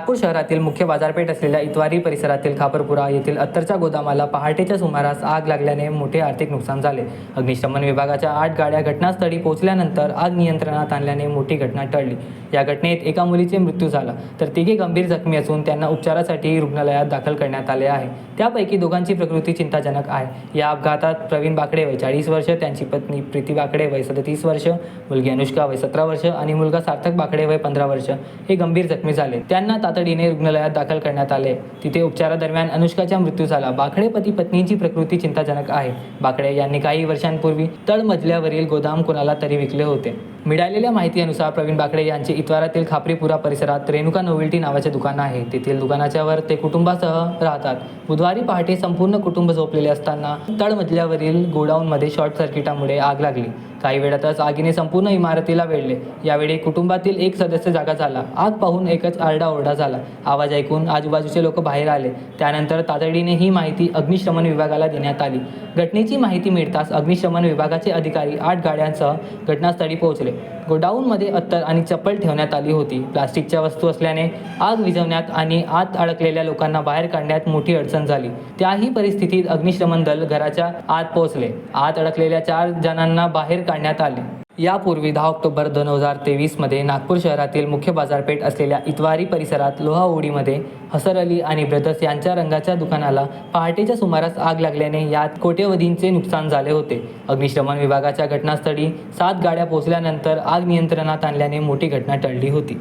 नागपूर शहरातील मुख्य बाजारपेठ असलेल्या इतवारी परिसरातील खापरपुरा येथील अत्तरच्या गोदामाला पहाटेच्या सुमारास आग लागल्याने मोठे आर्थिक नुकसान झाले. अग्निशमन विभागाच्या आठ गाड्या घटनास्थळी पोहोचल्यानंतर आग नियंत्रणात आणल्याने मोठी घटना टळली. या घटनेत एका मुलीचे मृत्यू झाला. तर तिघे गंभीर जखमी असून त्यांना उपचारासाठी रुग्णालयात दाखल करण्यात आले आहे. त्यापैकी दोघांची प्रकृती चिंताजनक आहे. या अपघातात प्रवीण बाकडे वय चाळीस वर्ष त्यांची पत्नी प्रीती बाकडे वय सदतीस वर्ष मुलगी अनुष्का वय सतरा वर्ष आणि मुलगा सार्थक बाकडे वय पंधरा वर्ष हे गंभीर जखमी झाले. त्यांना तातडीने रुग्णालयात दाखल करण्यात आले. तिथे उपचारादरम्यान अनुष्काचा मृत्यू झाला. बाकडे पती पत्नीची प्रकृती चिंताजनक आहे. बाकडे यांनी काही वर्षांपूर्वी तळमजल्यावरील गोदाम कोणाला तरी विकले होते. मिळालेल्या माहितीनुसार प्रवीण बाकडे यांचे इतवारातील खापरीपुरा परिसरात रेणुका नोवेल्टी नावाचे दुकान आहे. तेथील दुकानाच्या वर ते कुटुंबासह राहतात. बुधवारी पहाटे संपूर्ण कुटुंब झोपलेले असताना तळमजल्यावरील गोडाऊनमध्ये शॉर्ट सर्किटामुळे आग लागली. काही वेळातच आगीने संपूर्ण इमारतीला वेढले. यावेळी कुटुंबातील एक सदस्य जागा झाला. आग पाहून एकच आरडाओरडा झाला. आवाज ऐकून आजूबाजूचे लोक बाहेर आले. त्यानंतर तातडीने ही माहिती अग्निशमन विभागाला देण्यात आली. घटनेची माहिती मिळताच अग्निशमन विभागाचे अधिकारी आठ गाड्यांसह घटनास्थळी पोहोचले. गोडाऊनमध्ये अत्तर आणि चप्पल ठेवण्यात आली होती. प्लास्टिकच्या वस्तू असल्याने आग विझवण्यात आणि आत अडकलेल्या लोकांना बाहेर काढण्यात मोठी अडचण झाली. त्याही परिस्थितीत अग्निशमन दल घराच्या आत पोहोचले. आत अडकलेल्या चार जणांना बाहेर काढण्यात आले. यापूर्वी दहा ऑक्टोबर दोन हजार तेवीसमध्ये नागपूर शहरातील मुख्य बाजारपेठ असलेल्या इतवारी परिसरात लोहा ओढीमध्ये हसर अली आणि ब्रदर्स यांच्या रंगाच्या दुकानाला पहाटेच्या सुमारास आग लागल्याने यात कोट्यवधींचे नुकसान झाले होते. अग्निशमन विभागाच्या घटनास्थळी सात गाड्या पोहोचल्यानंतर आग नियंत्रणात आणल्याने मोठी घटना टळली होती.